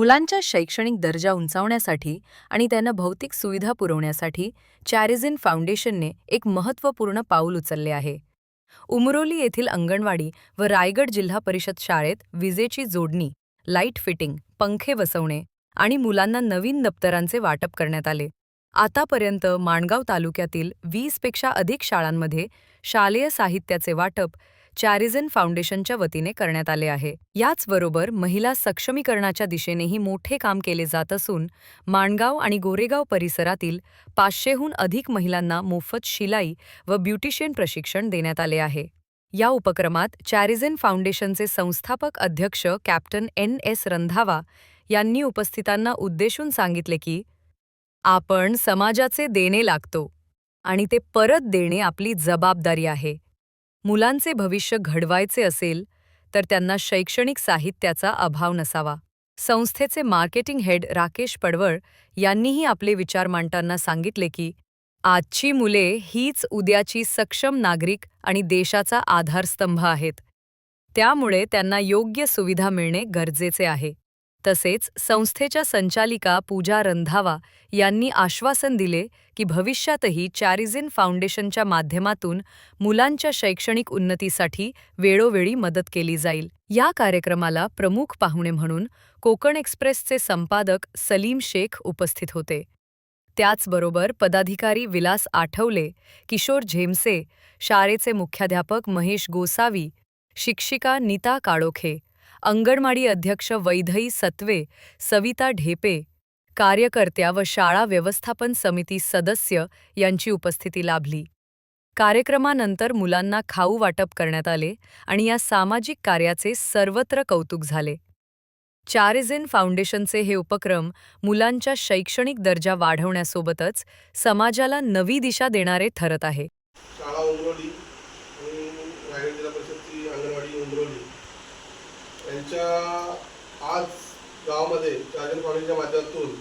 मुलांच्या शैक्षणिक दर्जा उंचावण्यासाठी आणि त्यांना भौतिक सुविधा पुरवण्यासाठी चॅरिझिन फाउंडेशनने एक महत्त्वपूर्ण पाऊल उचलले आहे. उमरोली येथील अंगणवाडी व रायगड जिल्हा परिषद शाळेत विजेची जोडणी लाइट फिटिंग पंखे बसवणे आणि मुलांना नवीन दप्तरांचे वाटप करण्यात आले. आतापर्यंत माणगाव तालुक्यातील वीसपेक्षा अधिक शाळांमध्ये शालेय साहित्याचे वाटप चॅरिझन फाउंडेशनच्या वतीने करण्यात आले आहे. याचबरोबर महिला सक्षमीकरणाच्या दिशेनेही मोठे काम केले जात असून माणगाव आणि गोरेगाव परिसरातील पाचशेहून अधिक महिलांना मोफत शिलाई व ब्युटिशियन प्रशिक्षण देण्यात आले आहे. या उपक्रमात चॅरिझन फाउंडेशनचे संस्थापक अध्यक्ष कॅप्टन एन एस रंधावा यांनी उपस्थितांना उद्देशून सांगितले की आपण समाजाचे देणे लागतो आणि ते परत देणे आपली जबाबदारी आहे. मुलांचे भविष्य घडवायचे असेल तर त्यांना शैक्षणिक साहित्याचा अभाव नसावा. संस्थेचे मार्केटिंग हेड राकेश पडवळ यांनीही आपले विचार मांडताना सांगितले की आजची मुले हीच उद्याची सक्षम नागरिक आणि देशाचा आधारस्तंभ आहेत. त्यामुळे त्यांना योग्य सुविधा मिळणे गरजेचे आहे. तसेच संस्थेच्या संचालिका पूजा रंधावा यांनी आश्वासन दिले की भविष्यातही चॅरिझिन फाउंडेशनच्या माध्यमातून मुलांच्या शैक्षणिक उन्नतीसाठी वेळोवेळी मदत केली जाईल. या कार्यक्रमाला प्रमुख पाहुणे म्हणून कोकण एक्सप्रेसचे संपादक सलीम शेख उपस्थित होते. त्याचबरोबर पदाधिकारी विलास आठवले किशोर झेमसे शाळेचे मुख्याध्यापक महेश गोसावी शिक्षिका नीता काळोखे अंगणवाडी अध्यक्ष वैधई सत्वे सविता ढेपे कार्यकर्त्या व शाळा व्यवस्थापन समिती सदस्य यांची उपस्थिती लाभली. कार्यक्रमानंतर मुलांना खाऊ वाटप करण्यात आले आणि या सामाजिक कार्याचे सर्वत्र कौतुक झाले. चारिझिन फाउंडेशनचे हे उपक्रम मुलांच्या शैक्षणिक दर्जा वाढवण्यासोबतच समाजाला नवी दिशा देणारे ठरत आहे. शाळा उमरोली आणि रायगड जिल्हा परिषदची अंगणवाडी उमरोली. यांच्या आज गावामध्ये चार्जन फाउंडेशनच्या माध्यमातून